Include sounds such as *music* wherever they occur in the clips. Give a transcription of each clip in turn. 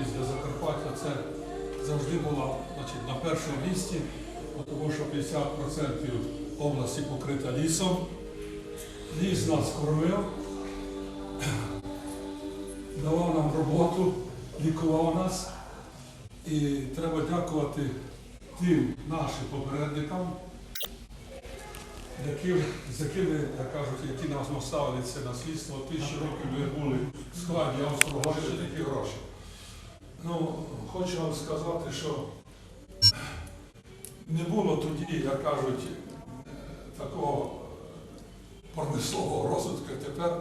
гордість для Закарпаття це завжди була значить, на першому місці, тому що 50% області покрита лісом. Ліс нас кормив, *clears throat* давав нам роботу, лікував нас. І треба дякувати тим нашим попередникам, яким, з якими, як кажуть, які нас наставили це наслідство, тисячі років ми були в складі Австро-Угорщини і гроші. Ну, хочу вам сказати, що не було тоді, як кажуть, е, такого промислового розвитку. Тепер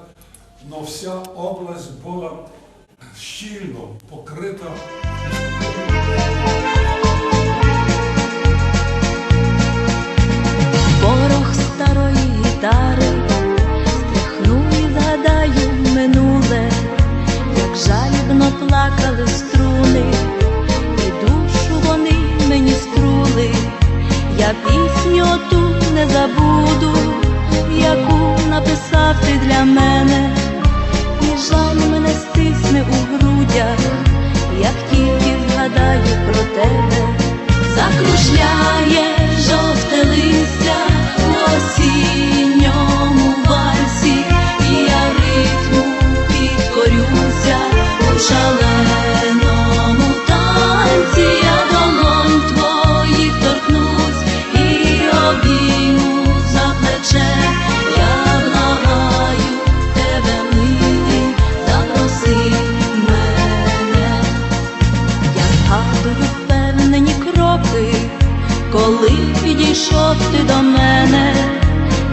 но вся область була щільно покрита. Порох старої гітари, стряхну і згадаю минуле, як жалібно плакали мені струли, я пісню ту не забуду, яку написав ти для мене, і жаль мене стисне у грудях, як тільки згадаю про тебе. Закружляє коли підійшов ти до мене,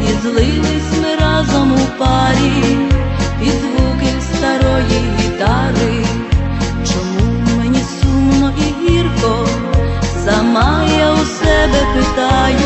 і злились ми разом у парі, під звуки старої гітари. Чому мені сумно і гірко, сама я у себе питаю,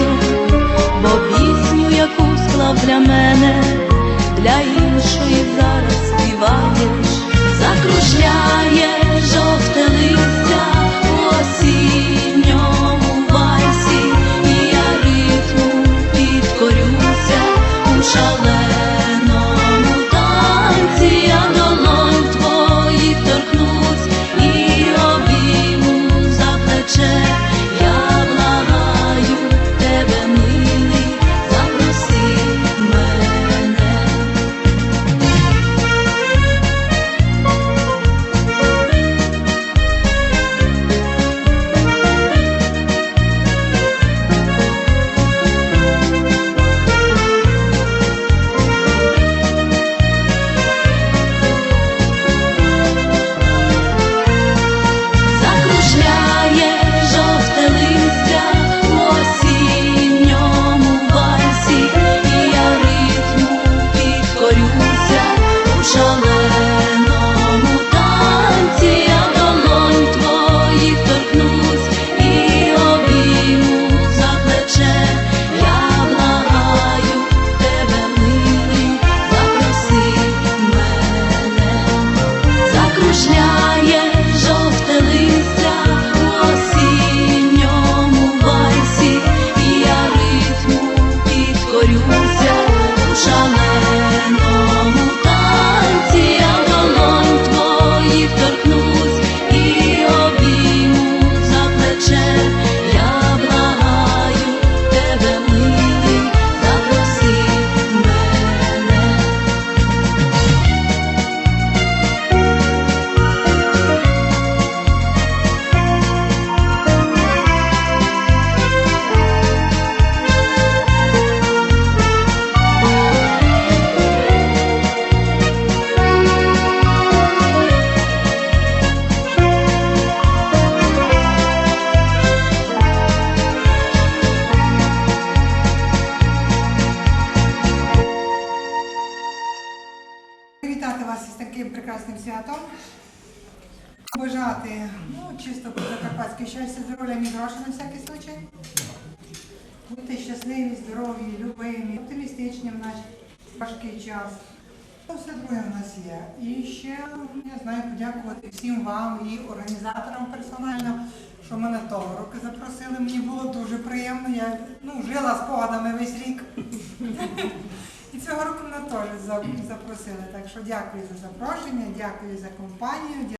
Бути щасливі, здорові, любимі, оптимістичні в наш важкий час. Все друге в нас є. І ще я знаю подякувати всім вам і організаторам персонально, що мене того року запросили. Мені було дуже приємно. Я ну, жила спогадами весь рік. І цього року мене теж запросили. Так що дякую за запрошення, дякую за компанію.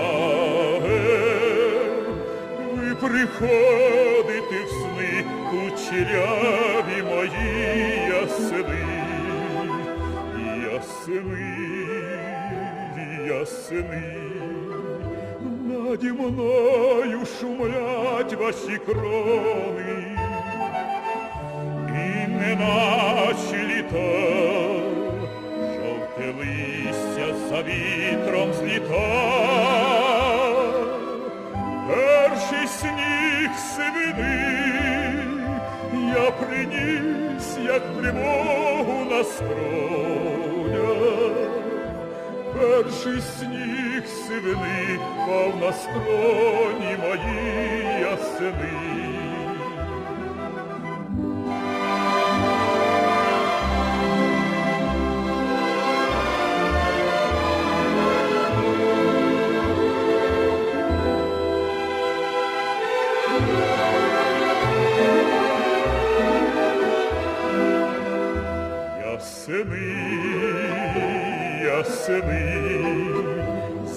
Ви приходите в сни, кучеряві мої ясени, ясени, ясени. Наді мною шумлять ваші крони, і не наші літа, жовте листя за вітром зліта, перший сніг сивини я приніс, як тривогу на скронях. Перший сніг сивини пав на скроні мої. Ясени,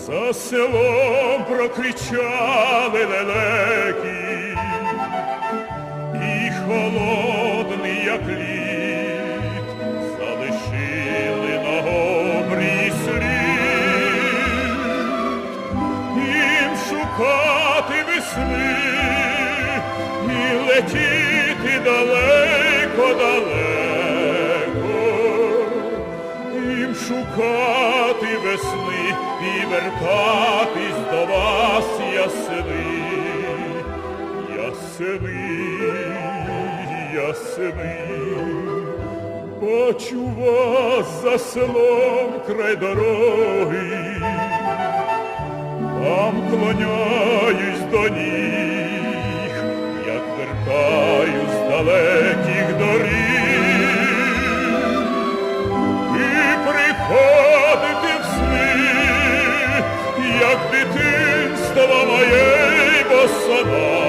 за селом прокричали лелеки, і холодний, як лід, залишили на обрі слід. Їм шукати весни і летіти далеко, далеко, їм шукати весни і вертатись до вас, ясени, ясени, ясени. Бачу вас за селом край дороги, вам клоняюсь до ніг, як вертаю з дитинство моей, босоноге.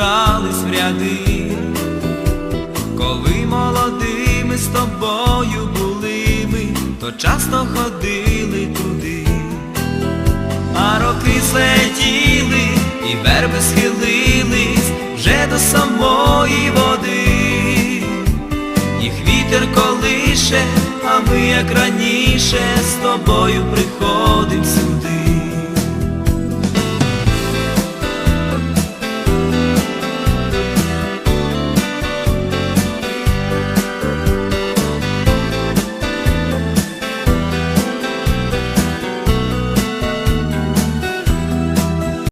Верби зібрались в ряди. Коли молодими з тобою були ми, то часто ходили туди. А роки злетіли, і верби схилились вже до самої води. Їх вітер колише, а ми, як раніше, з тобою приходим сюди.